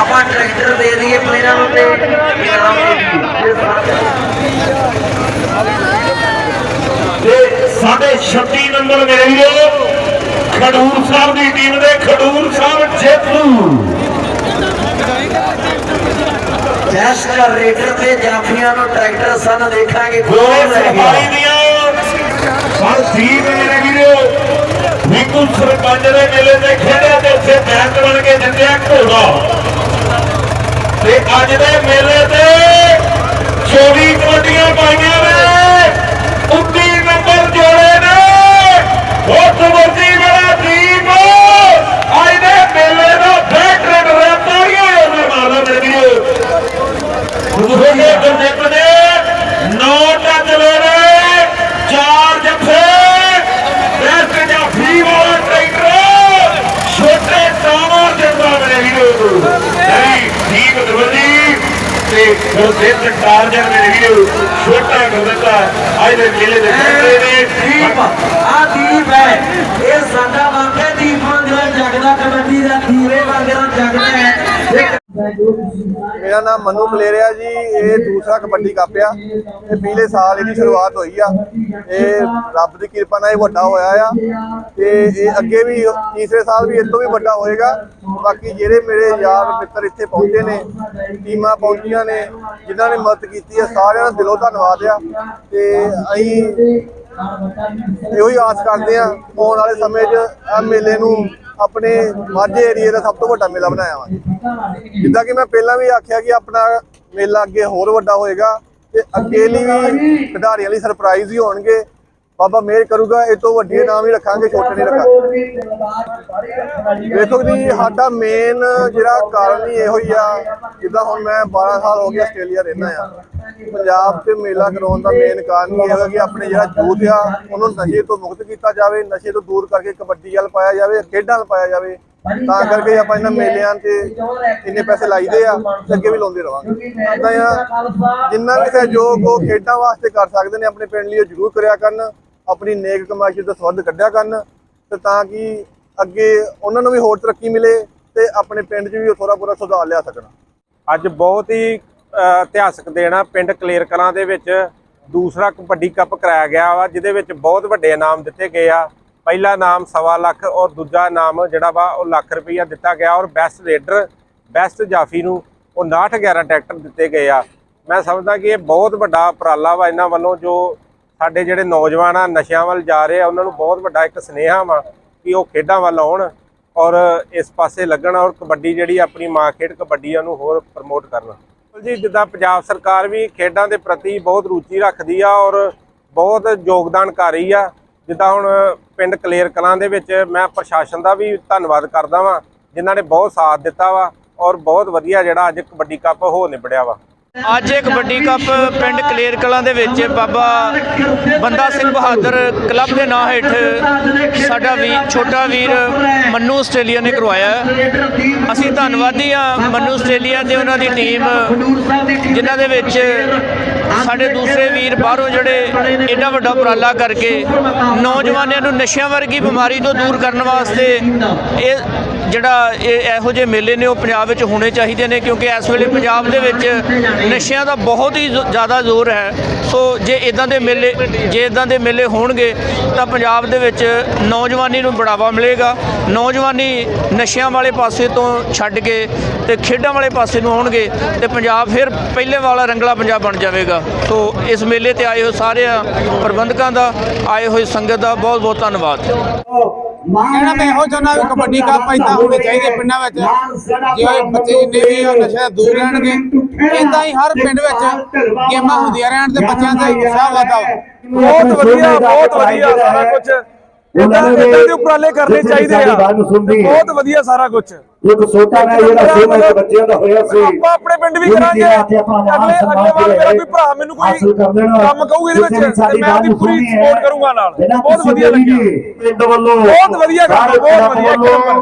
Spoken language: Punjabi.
ਆਪਾਂ ਟਰੈਕਟਰ ਦੇ ਦਈਏ ਪਲੇਅਰਾਂ ਨੂੰ ਤੇ ਇਨਾਮ ਤੇ ਸਾਡੇ 26 ਨੰਬਰ ਮੇਰੇ ਵੀਰੋ ਖਡੂਰ ਸਾਹਿਬ ਦੀ ਟੀਮ ਦੇ ਖਡੂਰ ਸਾਹਿਬ ਜੇਤੂ। ਜੈਸਟ ਰੇਡਰ ਤੇ ਜਾਫੀਆਂ ਨੂੰ ਟਰੈਕਟਰ ਸਨ ਦੇਖਾਂਗੇ ਗੋਲੇ ਗਿਆ। ਦੀਆਂ ਹਰ ਟੀਮ ਮੇਰੇ ਵੀਰੋ ਵਿਕੂ ਸਰਪੰਚ ਦੇ ਮੇਲੇ ਤੇ ਖੇਡਿਆ ਤੇ ਉੱਥੇ ਬੈਂਕ ਬਣ ਕੇ ਜਿੱਤਿਆ ਘੋੜਾ। ਤੇ ਅੱਜ ਦੇ ਮੇਲੇ ਤੇ 24 ਕਬੱਡੀਆਂ ਪਾਈਆਂ ਨੇ 19 ਨੰਬਰ ਜੋੜੇ ਨੇ ਬਹੁਤ ਵੱਡੀ ਬੜਾ ਟੀਮ ਅੱਜ ਦੇ ਮੇਲੇ ਦਾ ਬੈਕਰਡ ਰੈਤਾਰੀਆਂ ਉਹਨਾਂ ਮਾਰਦਾ ਮੇਰੇ ਵੀਰੋ ਦੂਸਰੇ ਗੁਰਦੇਵ ਨੇ ਨੌ ਟੱਚ ਲੈ ਰਹੇ ਚਾਰ ਜੱਫੇ ਬੈਸਟ ਜਾਫੀ ਵਾਲਾ ਟਰੈਕਟਰ ਛੋਟੇ ਟਾਵਰ ਜਿੰਦਾ ਮੇਰੇ ਵੀਰੋ ਨਹੀਂ ਠੀਕ ਦਰਵਜੀ ਤੇ ਗੁਰਦੇਵ ਟਾਰਜਰ ਮੇਰੇ ਵੀਰੋ ਛੋਟਾ ਗੁਰਦੇਵ ਅੱਜ ਦੇ ਮੇਲੇ ਦੇ ਟਰੈਕਟਰ ਦੀਪ ਆ ਦੀਪ ਹੈ। ਇਹ ਸਾਡਾ ਵਾਕਿਆ ਦੀਪ ਵਾਂਗਰਾ ਜਗਦਾ ਕਬੱਡੀ ਦਾ ਦੀਵੇ ਵਾਂਗਰਾ ਜਗਦਾ ਹੈ। ਮੇਰਾ ਨਾਮ ਮਨੂ ਮਲੇਰੀਆ ਜੀ, ਇਹ ਦੂਸਰਾ ਕਬੱਡੀ ਕੱਪ ਆ। ਇਹ ਪਿਛਲੇ ਸਾਲ ਇਹਦੀ ਸ਼ੁਰੂਆਤ ਹੋਈ ਆ। ਇਹ ਰੱਬ ਦੀ ਕਿਰਪਾ ਨਾਲ ਇਹ ਵੱਡਾ ਹੋਇਆ ਆ। ਤੇ ਇਹ ਅੱਗੇ ਵੀ, ਤੀਸਰੇ ਸਾਲ ਵੀ ਇਹ ਤੋਂ ਵੀ ਵੱਡਾ ਹੋਏਗਾ। ਬਾਕੀ ਜਿਹੜੇ ਮੇਰੇ ਯਾਰ ਮਿੱਤਰ ਇੱਥੇ ਪਹੁੰਚੇ ਨੇ, ਟੀਮਾਂ ਪਹੁੰਚੀਆਂ ਨੇ, ਜਿਨ੍ਹਾਂ ਨੇ ਮਦਦ ਕੀਤੀ ਆ, ਸਾਰਿਆਂ ਦਾ ਦਿਲੋਂ ਧੰਨਵਾਦ ਆ। ਤੇ ਅਸੀਂ ਇਹੋ ਹੀ ਆਸ ਕਰਦੇ ਆ, ਆਉਣ ਵਾਲੇ ਸਮੇਂ 'ਚ ਇਹ ਮੇਲੇ ਨੂੰ ਆਪਣੇ ਮਾਝੇ ਏਰੀਏ ਦਾ ਸਭ ਤੋਂ ਵੱਡਾ ਮੇਲਾ ਬਣਾਇਆ ਵਾ। ਜਿੱਦਾਂ ਕਿ ਮੈਂ ਪਹਿਲਾਂ ਵੀ ਆਖਿਆ ਕਿ ਆਪਣਾ ਮੇਲਾ ਅੱਗੇ ਹੋਰ ਵੱਡਾ ਹੋਏਗਾ ਤੇ ਅੱਗੇ ਲਈ ਵੀ ਖਿਡਾਰੀਆਂ ਲਈ ਸਰਪ੍ਰਾਈਜ਼ ਹੀ ਹੋਣਗੇ। ਬਾਬਾ ਮਿਹਰ ਕਰੂਗਾ, ਇਹ ਤੋਂ ਵੱਡੇ ਨਾਮ ਹੀ ਰੱਖਾਂਗੇ, ਛੋਟੇ ਨਹੀਂ ਰੱਖਾਂਗੇ। ਦੇਖੋ ਜੀ, ਸਾਡਾ ਮੇਨ ਜਿਹੜਾ ਕਾਰਨ ਹੀ ਇਹੋ ਹੀ ਆ, ਜਿੱਦਾਂ ਹੁਣ ਮੈਂ 12 ਸਾਲ ਹੋ ਗਏ ਆਸਟ੍ਰੇਲੀਆ ਰਹਿਣਾ ਆ। ਪੰਜਾਬ 'ਚ ਮੇਲਾ ਕਰਾਉਣ ਦਾ ਮੇਨ ਕਾਰਨ ਇਹ ਹੈਗਾ ਕਿ ਆਪਣੇ ਜਿਹੜਾ ਯੂਥ ਆ, ਉਹਨੂੰ ਨਸ਼ੇ ਤੋਂ ਮੁਕਤ ਕੀਤਾ ਜਾਵੇ, ਨਸ਼ੇ ਤੋਂ ਦੂਰ ਕਰਕੇ ਕਬੱਡੀ ਵੱਲ ਪਾਇਆ ਜਾਵੇ, ਖੇਡਾਂ ਵੱਲ ਪਾਇਆ ਜਾਵੇ। ਤਾਂ ਕਰਕੇ ਆਪਾਂ ਇਹਨਾਂ ਮੇਲਿਆਂ ਤੇ ਇੰਨੇ ਪੈਸੇ ਲਾਈਦੇ ਆ ਤੇ ਅੱਗੇ ਵੀ ਲਾਉਂਦੇ ਰਵਾਂਗੇ। ਇਦਾਂ ਆ, ਜਿੰਨਾ ਵੀ ਸਹਿਯੋਗ ਉਹ ਖੇਡਾਂ ਵਾਸਤੇ ਕਰ ਸਕਦੇ ਨੇ, ਆਪਣੇ ਪਿੰਡ ਲਈ ਉਹ ਜ਼ਰੂਰ ਕਰਿਆ ਕਰਨ, ਆਪਣੀ ਨੇਕ ਕਮਾਈ ਦਾ ਸਵੱਧ ਕੱਢਿਆ ਕਰਨ, ਤੇ ਤਾਂ ਕਿ ਅੱਗੇ ਉਹਨਾਂ ਨੂੰ ਵੀ ਹੋਰ ਤਰੱਕੀ ਮਿਲੇ ਤੇ ਆਪਣੇ ਪਿੰਡ 'ਚ ਵੀ ਉਹ ਥੋੜਾ ਬਹੁਤਾ ਸੁਧਾਰ ਲਿਆ ਸਕਣ। ਅੱਜ ਬਹੁਤ ਹੀ ਇਤਿਹਾਸਕ ਦੇਣ ਆ ਪਿੰਡ ਕਲੇਰ ਕਲਾਂ ਦੇ ਵਿੱਚ ਦੂਸਰਾ ਕਬੱਡੀ ਕੱਪ ਕਰਾਇਆ ਗਿਆ ਵਾ, ਜਿਹਦੇ ਵਿੱਚ ਬਹੁਤ ਵੱਡੇ ਇਨਾਮ ਦਿੱਤੇ ਗਏ ਆ। ਪਹਿਲਾ ਇਨਾਮ ਸਵਾ ਲੱਖ ਔਰ ਦੂਜਾ ਇਨਾਮ ਜਿਹੜਾ ਵਾ, ਉਹ ਲੱਖ ਰੁਪਈਆ ਦਿੱਤਾ ਗਿਆ ਔਰ ਬੈਸਟ ਰੇਡਰ ਬੈਸਟ ਜਾਫੀ ਨੂੰ ਉਹ 69 11 ਟਰੈਕਟਰ ਦਿੱਤੇ ਗਏ ਆ। ਮੈਂ ਸਮਝਦਾ ਕਿ ਇਹ ਬਹੁਤ ਵੱਡਾ ਉਪਰਾਲਾ ਵਾ ਇਹਨਾਂ ਵੱਲੋਂ, ਜੋ ਸਾਡੇ ਜਿਹੜੇ ਨੌਜਵਾਨ ਆ, ਨਸ਼ਿਆਂ ਵੱਲ ਜਾ ਰਹੇ ਆ, ਉਹਨਾਂ ਨੂੰ ਬਹੁਤ ਵੱਡਾ ਇੱਕ ਸੁਨੇਹਾ ਵਾ ਕਿ ਉਹ ਖੇਡਾਂ ਵੱਲ ਆਉਣ ਔਰ ਇਸ ਪਾਸੇ ਲੱਗਣ ਔਰ ਕਬੱਡੀ ਜਿਹੜੀ ਆਪਣੀ ਮਾਂ ਖੇਡ ਕਬੱਡੀ ਆ ਉਹਨੂੰ ਹੋਰ ਪ੍ਰਮੋਟ ਕਰਨ। ਜੀ, ਜਿੱਦਾਂ ਪੰਜਾਬ ਸਰਕਾਰ ਵੀ ਖੇਡਾਂ ਦੇ ਪ੍ਰਤੀ ਬਹੁਤ ਰੁਚੀ ਰੱਖਦੀ ਆ ਔਰ ਬਹੁਤ ਯੋਗਦਾਨ ਕਰ ਰਹੀ ਆ। ਜਿੱਦਾਂ ਹੁਣ ਪਿੰਡ ਕਲੇਰ ਕਲਾਂ ਦੇ ਵਿੱਚ ਮੈਂ ਪ੍ਰਸ਼ਾਸਨ ਦਾ ਵੀ ਧੰਨਵਾਦ ਕਰਦਾ ਵਾਂ, ਜਿਨ੍ਹਾਂ ਨੇ ਬਹੁਤ ਸਾਥ ਦਿੱਤਾ ਵਾ ਔਰ ਬਹੁਤ ਵਧੀਆ ਜਿਹੜਾ ਅੱਜ ਕਬੱਡੀ ਕੱਪ ਹੋ ਨਿਬੜਿਆ ਵਾ। ਅੱਜ ਇਹ ਕਬੱਡੀ ਕੱਪ ਪਿੰਡ ਕਲੇਰ ਕਲਾਂ ਦੇ ਵਿੱਚ ਬਾਬਾ ਬੰਦਾ ਸਿੰਘ ਬਹਾਦਰ ਕਲੱਬ ਦੇ ਨਾਂ ਹੇਠ ਸਾਡਾ ਵੀ ਛੋਟਾ ਵੀਰ ਮੰਨੂ ਆਸਟ੍ਰੇਲੀਆ ਨੇ ਕਰਵਾਇਆ ਅਸੀਂ ਧੰਨਵਾਦੀ ਆ ਮੰਨੂ ਆਸਟ੍ਰੇਲੀਆ ਤੇ ਉਹਨਾਂ ਦੀ ਟੀਮ, ਜਿਨ੍ਹਾਂ ਦੇ ਵਿੱਚ ਸਾਡੇ ਦੂਸਰੇ ਵੀਰ ਬਾਹਰੋਂ ਜਿਹੜੇ ਐਡਾ ਵੱਡਾ ਉਪਰਾਲਾ ਕਰਕੇ ਨੌਜਵਾਨਾਂ ਨੂੰ ਨਸ਼ਿਆਂ ਵਰਗੀ ਬਿਮਾਰੀ ਤੋਂ ਦੂਰ ਕਰਨ ਵਾਸਤੇ ਇਹ ਜਿਹੜਾ ਇਹ ਇਹੋ ਜਿਹੇ ਮੇਲੇ ਨੇ ਉਹ ਪੰਜਾਬ ਵਿੱਚ ਹੋਣੇ ਚਾਹੀਦੇ ਨੇ, ਕਿਉਂਕਿ ਇਸ ਵੇਲੇ ਪੰਜਾਬ ਦੇ ਵਿੱਚ ਨਸ਼ਿਆਂ ਦਾ ਬਹੁਤ ਹੀ ਜ਼- ਜ਼ਿਆਦਾ ਜ਼ੋਰ ਹੈ। ਸੋ ਜੇ ਇਦਾਂ ਦੇ ਮੇਲੇ, ਜੇ ਇਦਾਂ ਦੇ ਮੇਲੇ ਹੋਣਗੇ ਤਾਂ ਪੰਜਾਬ ਦੇ ਵਿੱਚ ਨੌਜਵਾਨੀ ਨੂੰ ਬੜਾਵਾ ਮਿਲੇਗਾ। ਨੌਜਵਾਨੀ ਨਸ਼ਿਆਂ ਵਾਲੇ ਪਾਸੇ ਤੋਂ ਛੱਡ ਕੇ ਤੇ ਖੇਡਾਂ ਵਾਲੇ ਪਾਸੇ ਨੂੰ ਆਉਣਗੇ ਤੇ ਪੰਜਾਬ ਫਿਰ ਪਹਿਲੇ ਵਾਲਾ ਰੰਗਲਾ ਪੰਜਾਬ ਬਣ ਜਾਵੇਗਾ। ਸੋ ਇਸ ਮੇਲੇ ਤੇ ਆਏ ਹੋਏ ਸਾਰਿਆਂ ਪ੍ਰਬੰਧਕਾਂ ਦਾ, ਆਏ ਹੋਏ ਸੰਗਤ ਦਾ ਬਹੁਤ ਬਹੁਤ ਧੰਨਵਾਦ। ਕਹਿਣਾ ਮੈਂ ਇਹੋ ਚਾਹੁੰਦਾ ਵੀ ਕਬੱਡੀ ਕੱਪ ਏਦਾਂ ਹੋਣੇ ਚਾਹੀਦੇ ਪਿੰਡਾਂ ਵਿੱਚ ਜੇ ਬੱਚੇ ਜਿੰਨੇ ਵੀ ਨਸ਼ਾ ਦੂਰ ਰਹਿਣਗੇ ਏਦਾਂ ਹੀ ਹਰ ਪਿੰਡ ਵਿੱਚ ਗੇਮਾਂ ਹੁੰਦੀਆਂ ਰਹਿਣ ਤੇ ਬੱਚਿਆਂ ਦਾ ਉਤਸ਼ਾਹ ਵਧਦਾ ਬਹੁਤ ਵਧੀਆ ਬਹੁਤ ਵਧੀਆ, ਸਾਰਾ ਕੁਝ ਇਦਾਂ ਇਦਾਂ ਦੇ ਉਪਰਾਲੇ ਕਰਨੇ ਚਾਹੀਦੇ ਆ। ਬਹੁਤ ਵਧੀਆ ਸਾਰਾ ਕੁਝ ਇੱਕ ਛੋਟਾ ਨਾ ਜਿਹੜਾ ਸੇਵਾ ਬੱਚਿਆਂ ਦਾ ਹੋਇਆ ਸੀ। ਆਪਾਂ ਆਪਣੇ ਪਿੰਡ ਵੀ ਕਰਾਂਗੇ। ਅਗਲੇ ਅਗਲੇ ਵਾਰ ਮੇਰਾ ਕੋਈ ਭਰਾ ਮੈਨੂੰ ਕੋਈ ਕੰਮ ਕਹੂਗਾ ਇਹਦੇ ਵਿੱਚ ਮੈਂ ਉਹਦੀ ਪੂਰੀ ਸਪੋਰਟ ਕਰੂੰਗਾ ਨਾਲ। ਬਹੁਤ ਵਧੀਆ ਲੱਗਿਆ। ਪਿੰਡ ਵੱਲੋਂ ਬਹੁਤ ਵਧੀਆ ਕੰਮ, ਬਹੁਤ ਵਧੀਆ।